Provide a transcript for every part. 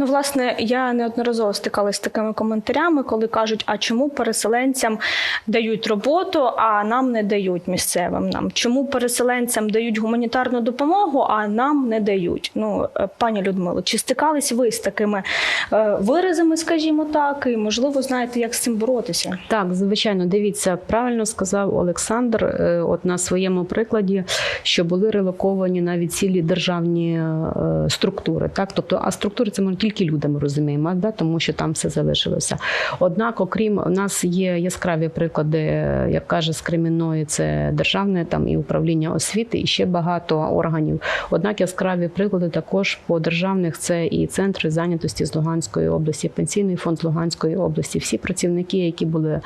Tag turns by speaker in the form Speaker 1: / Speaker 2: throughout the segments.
Speaker 1: Ну, власне, я неодноразово стикалася з такими коментарями, коли кажуть, а чому переселенцям дають роботу, а нам не дають місцевим нам? Чому переселенцям дають гуманітарну допомогу, а нам не дають? Ну, е, пані Людмило, чи стикались ви з такими е, виразами, скажімо так, і можливо знаєте, як з цим боротися?
Speaker 2: Так, звичайно, дивіться, правильно сказав Олександр, е, от на своєму прикладі, що були релоковані навіть цілі державні структури. Так, тобто, а структури це тільки люди, ми розуміємо, да? тому що там все залишилося. Однак, окрім у нас є яскраві приклади, як каже з Кремінної, це державне там і управління освіти, і ще багато органів. Однак яскраві приклади також по державних це і центри зайнятості з Луганської області, пенсійний фонд Луганської області. Всі працівники, які були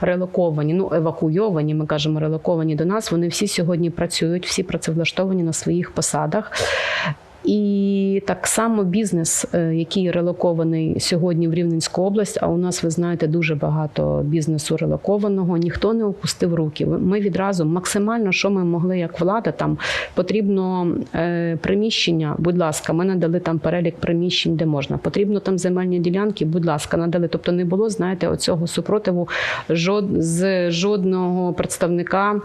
Speaker 2: релоковані, ну евакуйовані, ми кажемо, релоковані до нас. Вони всі сьогодні працюють, всі працевлаштовані на своїх посадах. І так само бізнес, е, який релокований сьогодні в Рівненську область. А у нас ви знаєте дуже багато бізнесу релокованого. Ніхто не опустив руки. Ми відразу максимально, що ми могли як влада, там потрібно е, приміщення. Будь ласка, ми надали там перелік приміщень, де можна. Потрібно там земельні ділянки. Будь ласка, надали. Тобто не було, знаєте, оцього супротиву жод з жодного представника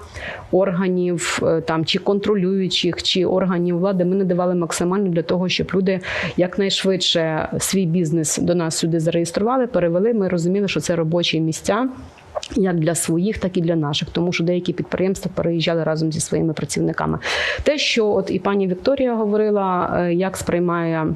Speaker 2: органів е, там чи контролюючих, чи органів влади. Ми надавали максимально для того, щоб люди якнайшвидше свій бізнес до нас сюди зареєстрували, перевели. Ми розуміли, що це робочі місця. Як для своїх, так і для наших, тому що деякі підприємства переїжджали разом зі своїми працівниками. Те, що от і пані Вікторія говорила, е, як сприймає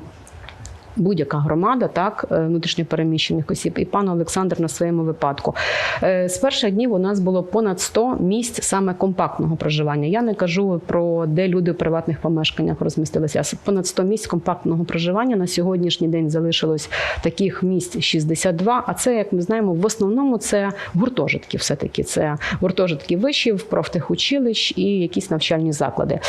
Speaker 2: будь-яка громада, так е, внутрішньопереміщених осіб, і пан Олександр на своєму випадку. Е, З перших днів у нас було понад 100 місць саме компактного проживання. Я не кажу про де люди в приватних помешканнях розмістилися. Понад 100 місць компактного проживання на сьогоднішній день залишилось таких місць 62, А це, як ми знаємо, в основному це гуртожитки. Все таки це гуртожитки вишів, профтехучилищ і якісь навчальні заклади.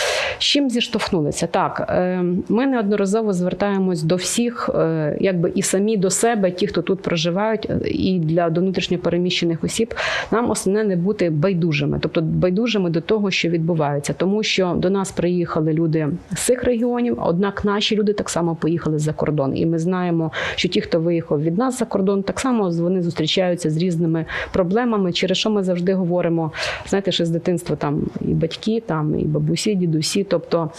Speaker 2: З чим зіштовхнулися? Так, е, ми неодноразово звертаємось до всіх, е, якби і самі до себе, ті, хто тут проживають, е, і для до внутрішньопереміщених осіб. Нам основне не бути байдужими, тобто байдужими до того, що відбувається, тому що до нас приїхали люди з цих регіонів. Однак наші люди так само поїхали за кордон, і ми знаємо, що ті, хто виїхав від нас за кордон, так само вони зустрічаються з різними проблемами, через що ми завжди говоримо. Знаєте, що з дитинства там і батьки, там і бабусі, і дідусі, тобто.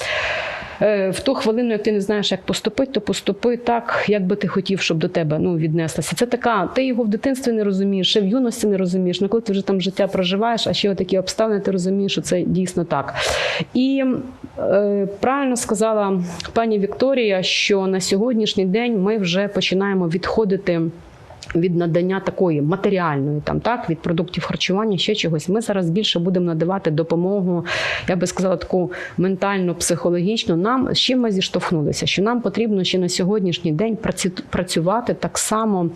Speaker 2: е, В ту хвилину, як ти не знаєш, як поступити, то поступи так, як би ти хотів, щоб до тебе ну, віднеслося. Це така, ти його в дитинстві не розумієш, ще в юності не розумієш. Ну, коли ти вже там життя проживаєш, а ще такі обставини, ти розумієш, що це дійсно так. І е, правильно сказала пані Вікторія, що на сьогоднішній день ми вже починаємо відходити. Від надання такої матеріальної, там так від продуктів харчування, ще чогось. Ми зараз більше будемо надавати допомогу, я би сказала, таку ментально, психологічну. Нам з чим ми зіштовхнулися? Що нам потрібно ще на сьогоднішній день працювати так само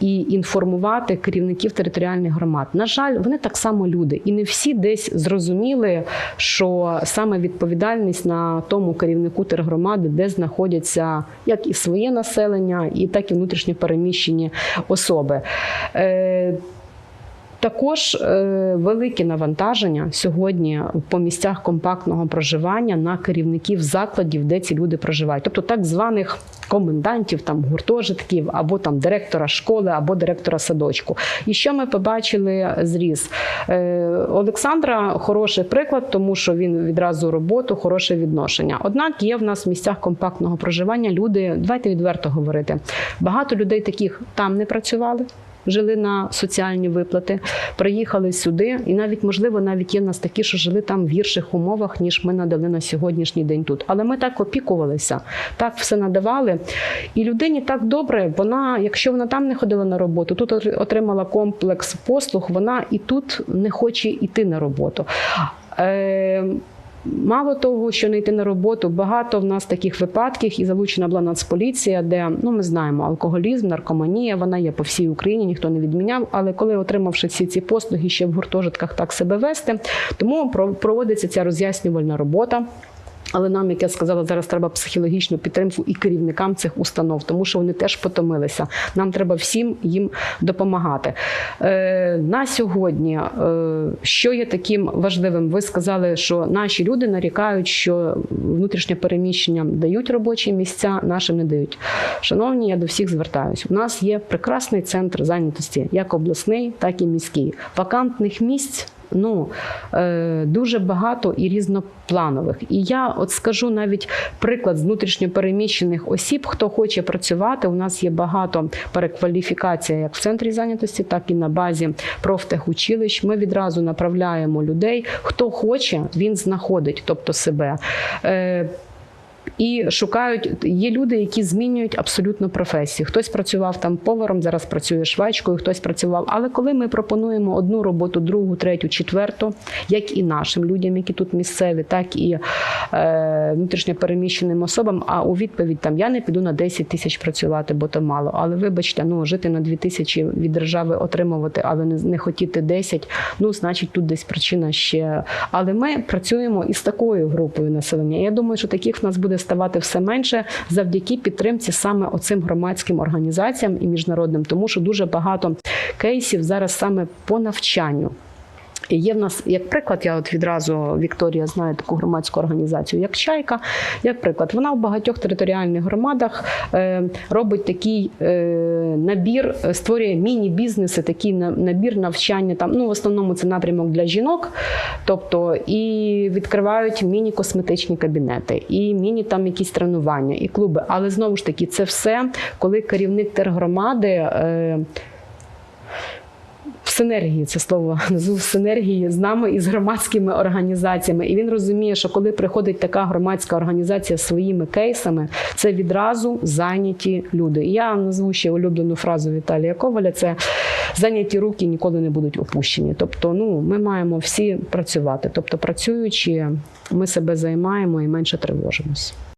Speaker 2: і інформувати керівників територіальних громад. На жаль, вони так само люди, і не всі десь зрозуміли, що саме відповідальність на тому керівнику тергромади, де знаходяться як і своє населення, і так і внутрішньо переміщені особи. Також е, велике навантаження сьогодні по місцях компактного проживання на керівників закладів, де ці люди проживають, тобто так званих комендантів, там гуртожитків, або там директора школи, або директора садочку. І що ми побачили зріз? Е, Олександра хороший приклад, тому що він відразу роботу, хороше відношення. Однак є в нас в місцях компактного проживання люди, давайте відверто говорити. Багато людей таких там не працювали жили на соціальні виплати, приїхали сюди, і навіть можливо, навіть є в нас такі, що жили там в гірших умовах, ніж ми надали на сьогоднішній день тут. Але ми так опікувалися, так все надавали. І людині так добре. Вона, якщо вона там не ходила на роботу, тут отримала комплекс послуг, вона і тут не хоче йти на роботу. Е, Мало того, що не йти на роботу, багато в нас таких випадків і залучена була Нацполіція, де ну ми знаємо алкоголізм, наркоманія, вона є по всій Україні, ніхто не відміняв. Але коли отримавши всі ці послуги, ще в гуртожитках так себе вести, тому проводиться ця роз'яснювальна робота. Але нам, як я сказала, зараз треба психологічну підтримку і керівникам цих установ, тому що вони теж потомилися. Нам треба всім їм допомагати. Е, на сьогодні, е, що є таким важливим? Ви сказали, що наші люди нарікають, що внутрішньо переміщенням дають робочі місця, нашим не дають. Шановні, я до всіх звертаюсь. У нас є прекрасний центр зайнятості, як обласний, так і міський. Вакантних місць. Ну е, дуже багато і різнопланових. І я от скажу навіть приклад з внутрішньопереміщених осіб, хто хоче працювати. У нас є багато перекваліфікація як в центрі зайнятості, так і на базі профтехучилищ. Ми відразу направляємо людей. Хто хоче, він знаходить, тобто себе. Е, і шукають є люди, які змінюють абсолютно професію. Хтось працював там поваром, зараз працює швачкою, хтось працював. Але коли ми пропонуємо одну роботу, другу, третю, четверту, як і нашим людям, які тут місцеві, так і е, внутрішньо особам. А у відповідь там я не піду на 10 тисяч працювати, бо то мало. Але вибачте, ну жити на 2 тисячі від держави отримувати, але не, не хотіти 10, ну значить тут десь причина ще. Але ми працюємо із такою групою населення. Я думаю, що таких в нас буде ставати все менше завдяки підтримці саме оцим громадським організаціям і міжнародним, тому що дуже багато кейсів зараз саме по навчанню. Є в нас, як приклад, я от відразу Вікторія знає таку громадську організацію, як Чайка. Як приклад, вона в багатьох територіальних громадах е, робить такий е, набір, е, створює міні-бізнеси, такий набір навчання. Там ну в основному це напрямок для жінок, тобто і відкривають міні-косметичні кабінети, і міні там якісь тренування, і клуби. Але знову ж таки, це все, коли керівник тергромади. Синергії це слово назву синергії з нами і з громадськими організаціями. І він розуміє, що коли приходить така громадська організація своїми кейсами, це відразу зайняті люди. І я назву ще улюблену фразу Віталія Коваля: це зайняті руки ніколи не будуть опущені. Тобто, ну ми маємо всі працювати. Тобто, працюючи, ми себе займаємо і менше тривожимось.